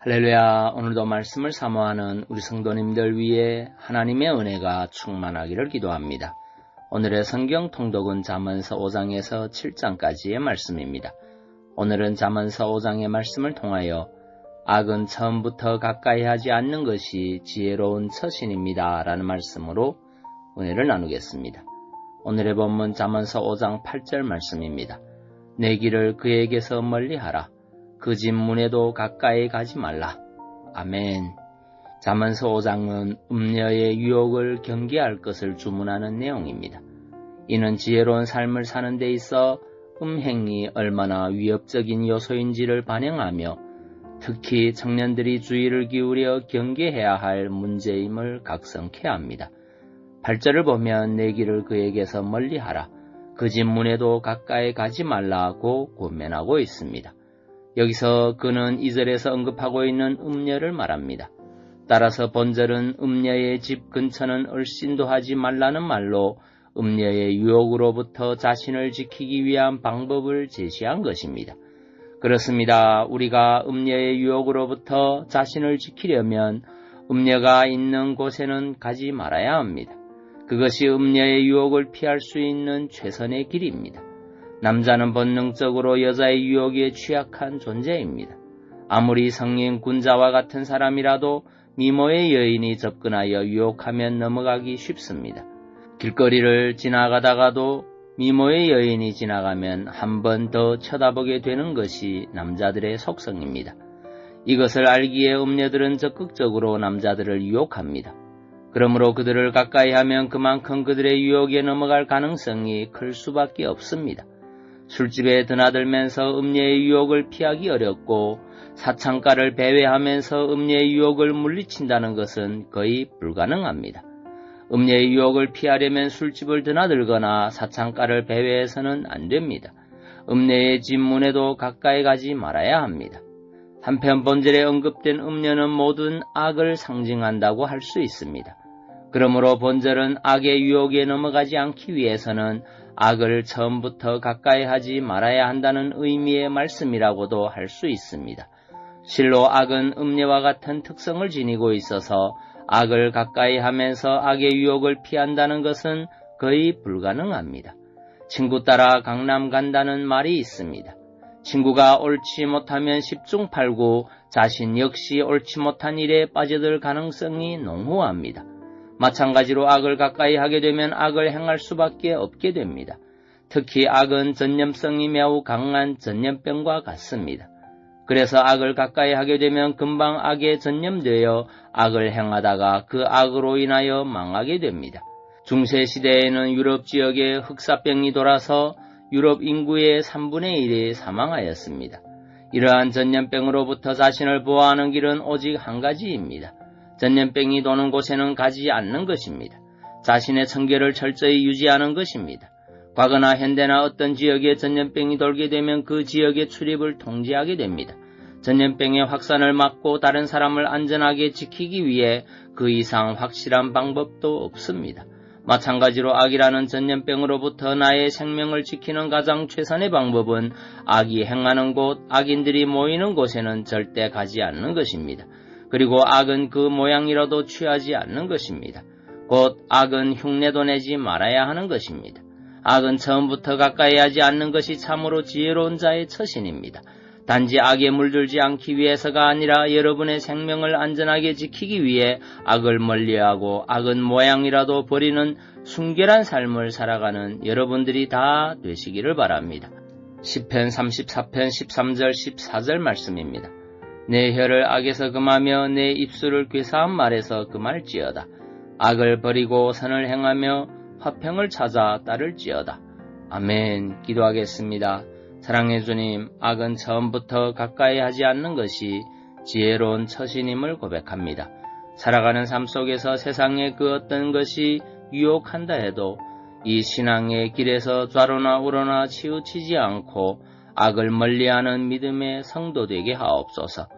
할렐루야, 오늘도 말씀을 사모하는 우리 성도님들 위해 하나님의 은혜가 충만하기를 기도합니다. 오늘의 성경 통독은 자문서 5장에서 7장까지의 말씀입니다. 오늘은 자문서 5장의 말씀을 통하여 악은 처음부터 가까이 하지 않는 것이 지혜로운 처신입니다. 라는 말씀으로 은혜를 나누겠습니다. 오늘의 본문 자문서 5장 8절 말씀입니다. 내 길을 그에게서 멀리하라. 그 집 문에도 가까이 가지 말라. 아멘. 자문서 5장은 음녀의 유혹을 경계할 것을 주문하는 내용입니다. 이는 지혜로운 삶을 사는 데 있어 음행이 얼마나 위협적인 요소인지를 반영하며 특히 청년들이 주의를 기울여 경계해야 할 문제임을 각성케 합니다. 8절을 보면 내 길을 그에게서 멀리하라. 그 집 문에도 가까이 가지 말라고 고면하고 있습니다. 여기서 그는 이절에서 언급하고 있는 음녀를 말합니다. 따라서 본절은 음녀의 집 근처는 얼씬도 하지 말라는 말로 음녀의 유혹으로부터 자신을 지키기 위한 방법을 제시한 것입니다. 그렇습니다. 우리가 음녀의 유혹으로부터 자신을 지키려면 음녀가 있는 곳에는 가지 말아야 합니다. 그것이 음녀의 유혹을 피할 수 있는 최선의 길입니다. 남자는 본능적으로 여자의 유혹에 취약한 존재입니다. 아무리 성인 군자와 같은 사람이라도 미모의 여인이 접근하여 유혹하면 넘어가기 쉽습니다. 길거리를 지나가다가도 미모의 여인이 지나가면 한 번 더 쳐다보게 되는 것이 남자들의 속성입니다. 이것을 알기에 음녀들은 적극적으로 남자들을 유혹합니다. 그러므로 그들을 가까이 하면 그만큼 그들의 유혹에 넘어갈 가능성이 클 수밖에 없습니다. 술집에 드나들면서 음녀의 유혹을 피하기 어렵고 사창가를 배회하면서 음녀의 유혹을 물리친다는 것은 거의 불가능합니다. 음녀의 유혹을 피하려면 술집을 드나들거나 사창가를 배회해서는 안 됩니다. 음녀의 집문에도 가까이 가지 말아야 합니다. 한편 본절에 언급된 음녀는 모든 악을 상징한다고 할 수 있습니다. 그러므로 본절은 악의 유혹에 넘어가지 않기 위해서는 악을 처음부터 가까이 하지 말아야 한다는 의미의 말씀이라고도 할 수 있습니다. 실로 악은 음녀와 같은 특성을 지니고 있어서 악을 가까이 하면서 악의 유혹을 피한다는 것은 거의 불가능합니다. 친구 따라 강남 간다는 말이 있습니다. 친구가 옳지 못하면 10중 8구 자신 역시 옳지 못한 일에 빠져들 가능성이 농후합니다. 마찬가지로 악을 가까이 하게 되면 악을 행할 수밖에 없게 됩니다. 특히 악은 전염성이 매우 강한 전염병과 같습니다. 그래서 악을 가까이 하게 되면 금방 악에 전염되어 악을 행하다가 그 악으로 인하여 망하게 됩니다. 중세 시대에는 유럽 지역에 흑사병이 돌아서 유럽 인구의 3분의 1이 사망하였습니다. 이러한 전염병으로부터 자신을 보호하는 길은 오직 한 가지입니다. 전염병이 도는 곳에는 가지 않는 것입니다. 자신의 청결을 철저히 유지하는 것입니다. 과거나 현대나 어떤 지역에 전염병이 돌게 되면 그 지역의 출입을 통제하게 됩니다. 전염병의 확산을 막고 다른 사람을 안전하게 지키기 위해 그 이상 확실한 방법도 없습니다. 마찬가지로 악이라는 전염병으로부터 나의 생명을 지키는 가장 최선의 방법은 악이 행하는 곳, 악인들이 모이는 곳에는 절대 가지 않는 것입니다. 그리고 악은 그 모양이라도 취하지 않는 것입니다. 곧 악은 흉내도 내지 말아야 하는 것입니다. 악은 처음부터 가까이 하지 않는 것이 참으로 지혜로운 자의 처신입니다. 단지 악에 물들지 않기 위해서가 아니라 여러분의 생명을 안전하게 지키기 위해 악을 멀리하고 악은 모양이라도 버리는 순결한 삶을 살아가는 여러분들이 다 되시기를 바랍니다. 10편 34편 13절 14절 말씀입니다. 내 혀를 악에서 금하며 내 입술을 괴사한 말에서 금할지어다. 악을 버리고 선을 행하며 화평을 찾아 따를지어다. 아멘. 기도하겠습니다. 사랑해 주님, 악은 처음부터 가까이 하지 않는 것이 지혜로운 처신임을 고백합니다. 살아가는 삶 속에서 세상의 그 어떤 것이 유혹한다 해도 이 신앙의 길에서 좌로나 우로나 치우치지 않고 악을 멀리하는 믿음의 성도 되게 하옵소서.